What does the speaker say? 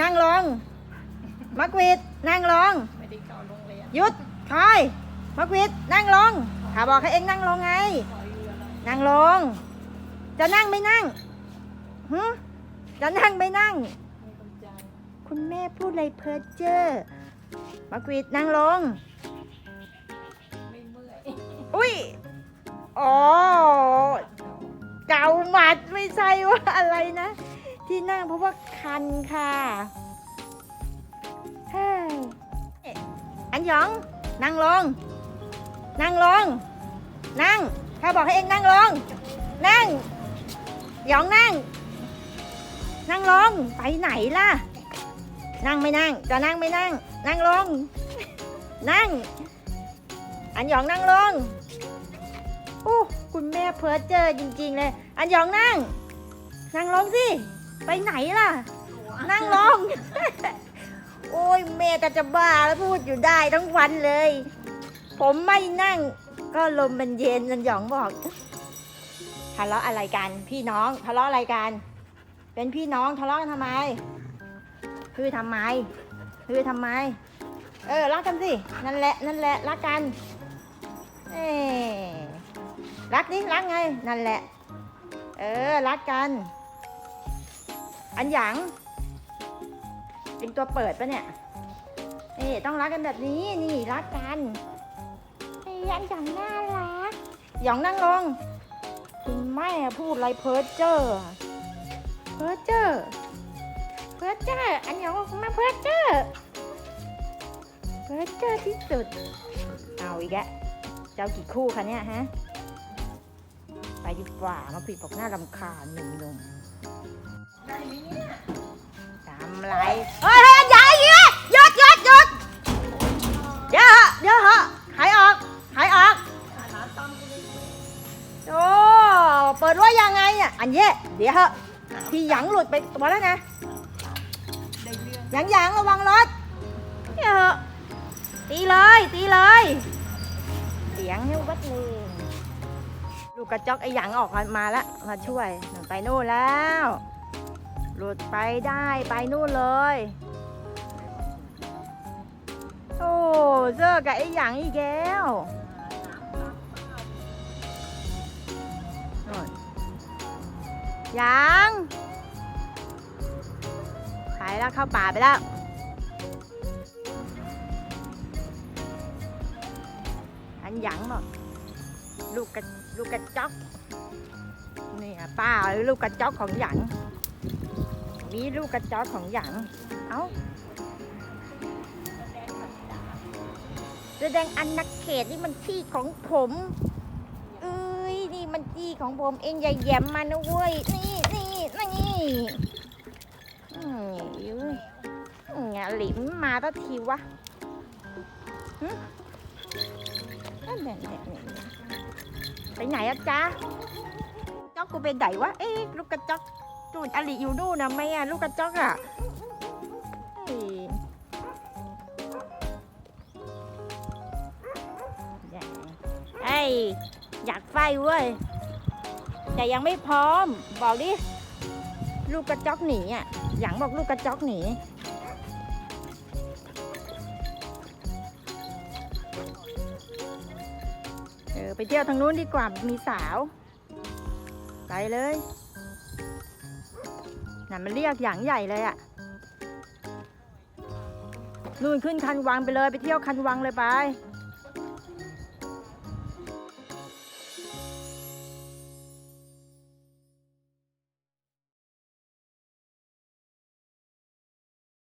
นั่งลงมักวิดนั่งลงไม่ได้เข้าโรงเรียนหยุดคอยมักวิดนั่งลงข้าบอกให้เองนั่งลงไงขอเรือหน่อยนั่งลง จะนั่งไม่นั่งหึจะนั่งไม่นั่งไม่ต้องใจคุณแม่พูดอะไรเพ้อเจ้อมักวิดนั่งลงไม่เมื่อยอุ้ยอ๋อเกาหมัดไม่ใช่ว่าอะไรนะ ที่นั่งเพราะว่าคันค่ะเฮ้อันหยอง นั่งลง นั่งลง นั่งข้าบอกให้เองนั่งลง นั่ง หยองนั่ง นั่งลง ไปไหนล่ะ นั่งไม่นั่ง จะนั่งไม่นั่ง นั่งลง นั่ง อันหยองนั่งลงโอ้คุณแม่เพ้อเจอจริง ๆ เลย อันหยองนั่ง นั่งลงสิ ไปไหนล่ะ นั่งลง โอ้ยแม่ก็จะบ้าแล้วพูดอยู่ได้ทั้งวันเลย ผมไม่นั่ง ก็ลมมันเย็นอันหยองบอกทะเลาะอะไรกัน พี่น้องทะเลาะอะไรกัน เป็นพี่น้องทะเลาะกันทำไม คือทำไม คือทำไม เออรักกันสิ นั่นแหละ นั่นแหละรักกัน เอ้รักดิรักไง นั่นแหละ เออ รักกัน อันหยางเป็นตัวเปิดปะเนี่ยนี่ต้องรักกันแบบนี้นี่รักกันไอ้อันหยางน่ารักหยองนั่งลงคุณแม่พูดอะไรเพ้อเจ้อเพ้อเจ้อเพ้อเจ้ออันหยองมาเพ้อเจ้อเพ้อเจ้อที่สุด เอาอีกแล้วเจ้ากี่คู่คะเนี่ยฮะไปดีกว่ามาปิดบอกหน้ารำคาญหนุ่มได้ไหมเนี่ยๆ ทำไรเฮ้ยเฮ้ยอย่าอย่างเงี้หยุดหยุดหยุดเดี๋ยวเหอะเดี๋ยวเหอะหายออกหายออกโอ้เปิดว่ายังไงอะอันเย่เดี๋ยวเหอะพี่หยังหลุดไปตัวแล้วนะหยังหยังระวังรถเดี๋ยวเหอะตีเลยตีเลย เสียงเนี่ยวัดเลย กกระจอกไอ้หยังออกมาแล้วมาช่วยหนูไปนู่นแล้ว หลุดไปได้ไปนู่นเลย โอ้เจอกับไอ้หยังอีกแล้วหยังไปแล้วเข้าป่าไปแล้วอันหยังบอก ลูกกระลูกกระจอกนี่อะป้าลูกกระจอกของหยังมีลูกกระจอกของหยังเอ้าแสดงอันนักเขตนี่มันที่ของผมเอ้ยนี่มันที่ของผมเองอย่าแย้มมานะเว้ยนี่นี่นี่อืมเอ้ยอืมหลิมมาตั้งทีวะ นั่นแหละเนี่นี่นี่ไปไหนอะจ๊ะจ๊อกกูเป็นไหนวะ เอ๊ะลูกกระจอกนู่นอลิอยู่นู่นนะไม่อะลูกกระจอกอะเอ้อยากไฟเว้ย แต่ยังไม่พร้อม บอกดิ ลูกกระจอกหนีอะหยังบอกลูกกระจอกหนี เออไปเที่ยวทางนู้นดีกว่ามีสาว ไปเลยน่ะมันเรียกอย่างใหญ่เลยอะนู่นขึ้นคันวังไปเลยไปเที่ยวคันวังเลยไป